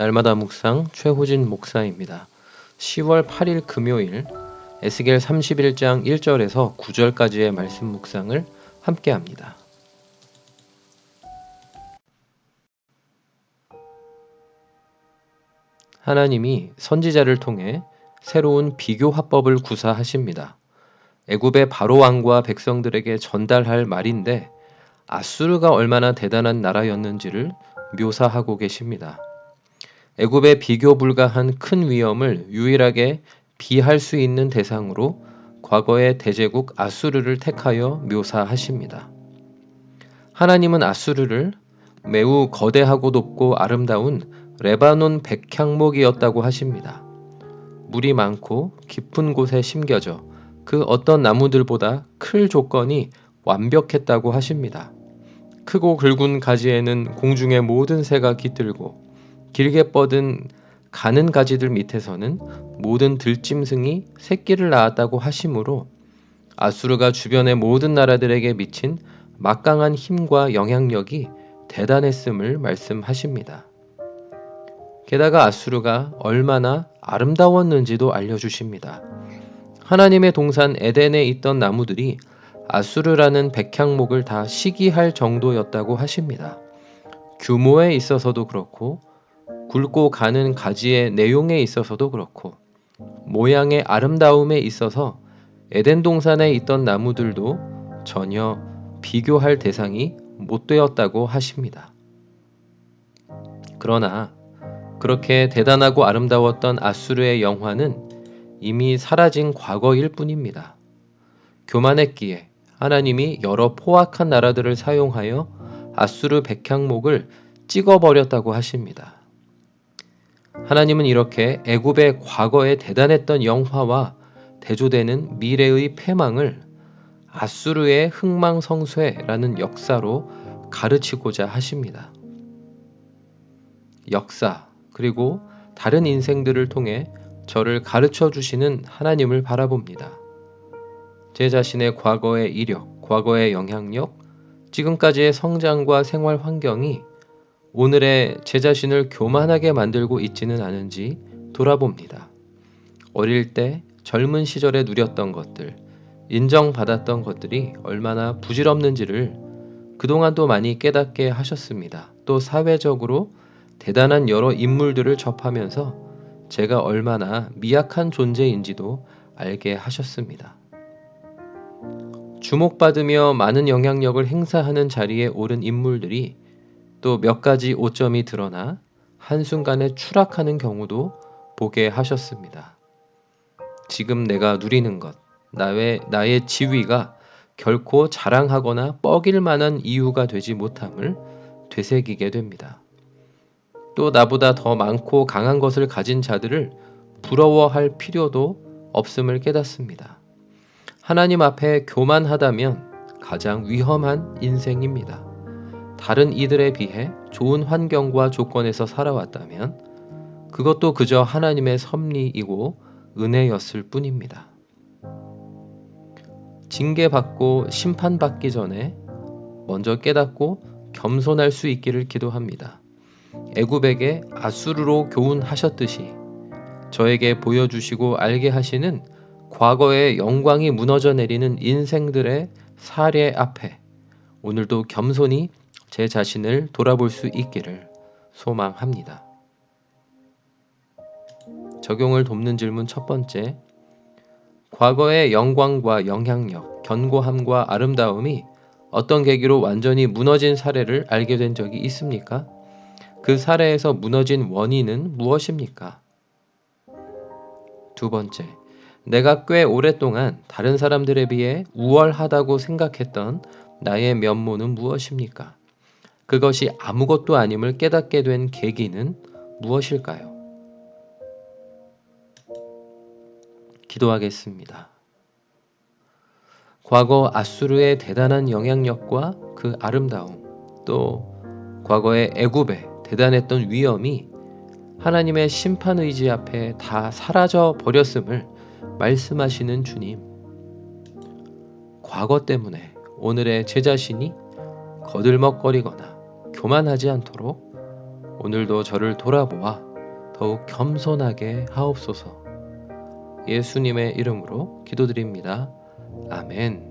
날마다 묵상 최호진 목사입니다. 10월 8일 금요일 에스겔 31장 1절에서 9절까지의 말씀 묵상을 함께 합니다. 하나님이 선지자를 통해 새로운 비교 화법을 구사하십니다. 애굽의 바로 왕과 백성들에게 전달할 말인데 아수르가 얼마나 대단한 나라였는지를 묘사하고 계십니다. 애굽의 비교 불가한 큰 위험을 유일하게 비할 수 있는 대상으로 과거의 대제국 아수르를 택하여 묘사하십니다. 하나님은 아수르를 매우 거대하고 높고 아름다운 레바논 백향목이었다고 하십니다. 물이 많고 깊은 곳에 심겨져 그 어떤 나무들보다 클 조건이 완벽했다고 하십니다. 크고 굵은 가지에는 공중의 모든 새가 깃들고 길게 뻗은 가는 가지들 밑에서는 모든 들짐승이 새끼를 낳았다고 하시므로 아수르가 주변의 모든 나라들에게 미친 막강한 힘과 영향력이 대단했음을 말씀하십니다. 게다가 아수르가 얼마나 아름다웠는지도 알려주십니다. 하나님의 동산 에덴에 있던 나무들이 아수르라는 백향목을 다 시기할 정도였다고 하십니다. 규모에 있어서도 그렇고 굵고 가는 가지의 내용에 있어서도 그렇고 모양의 아름다움에 있어서 에덴 동산에 있던 나무들도 전혀 비교할 대상이 못 되었다고 하십니다. 그러나 그렇게 대단하고 아름다웠던 아수르의 영화는 이미 사라진 과거일 뿐입니다. 교만했기에 하나님이 여러 포악한 나라들을 사용하여 아수르 백향목을 찍어버렸다고 하십니다. 하나님은 이렇게 애굽의 과거에 대단했던 영화와 대조되는 미래의 패망을 아수르의 흥망성쇠라는 역사로 가르치고자 하십니다. 역사 그리고 다른 인생들을 통해 저를 가르쳐 주시는 하나님을 바라봅니다. 제 자신의 과거의 이력, 과거의 영향력, 지금까지의 성장과 생활 환경이 오늘의 제 자신을 교만하게 만들고 있지는 않은지 돌아봅니다. 어릴 때 젊은 시절에 누렸던 것들, 인정받았던 것들이 얼마나 부질없는지를 그동안도 많이 깨닫게 하셨습니다. 또 사회적으로 대단한 여러 인물들을 접하면서 제가 얼마나 미약한 존재인지도 알게 하셨습니다. 주목받으며 많은 영향력을 행사하는 자리에 오른 인물들이 또 몇 가지 오점이 드러나 한순간에 추락하는 경우도 보게 하셨습니다. 지금 내가 누리는 것, 나의, 나의 지위가 결코 자랑하거나 뻐길 만한 이유가 되지 못함을 되새기게 됩니다. 또 나보다 더 많고 강한 것을 가진 자들을 부러워할 필요도 없음을 깨닫습니다. 하나님 앞에 교만하다면 가장 위험한 인생입니다. 다른 이들에 비해 좋은 환경과 조건에서 살아왔다면 그것도 그저 하나님의 섭리이고 은혜였을 뿐입니다. 징계받고 심판받기 전에 먼저 깨닫고 겸손할 수 있기를 기도합니다. 애굽에게 아수르로 교훈하셨듯이 저에게 보여주시고 알게 하시는 과거의 영광이 무너져 내리는 인생들의 사례 앞에 오늘도 겸손히 제 자신을 돌아볼 수 있기를 소망합니다. 적용을 돕는 질문 첫 번째. 과거의 영광과 영향력, 견고함과 아름다움이 어떤 계기로 완전히 무너진 사례를 알게 된 적이 있습니까? 그 사례에서 무너진 원인은 무엇입니까? 두 번째, 내가 꽤 오랫동안 다른 사람들에 비해 우월하다고 생각했던 나의 면모는 무엇입니까? 그것이 아무것도 아님을 깨닫게 된 계기는 무엇일까요? 기도하겠습니다. 과거 아수르의 대단한 영향력과 그 아름다움, 또 과거의 애굽의 대단했던 위엄이 하나님의 심판 의지 앞에 다 사라져 버렸음을 말씀하시는 주님. 과거 때문에 오늘의 제 자신이 거들먹거리거나 교만하지 않도록 오늘도 저를 돌아보아 더욱 겸손하게 하옵소서. 예수님의 이름으로 기도드립니다. 아멘.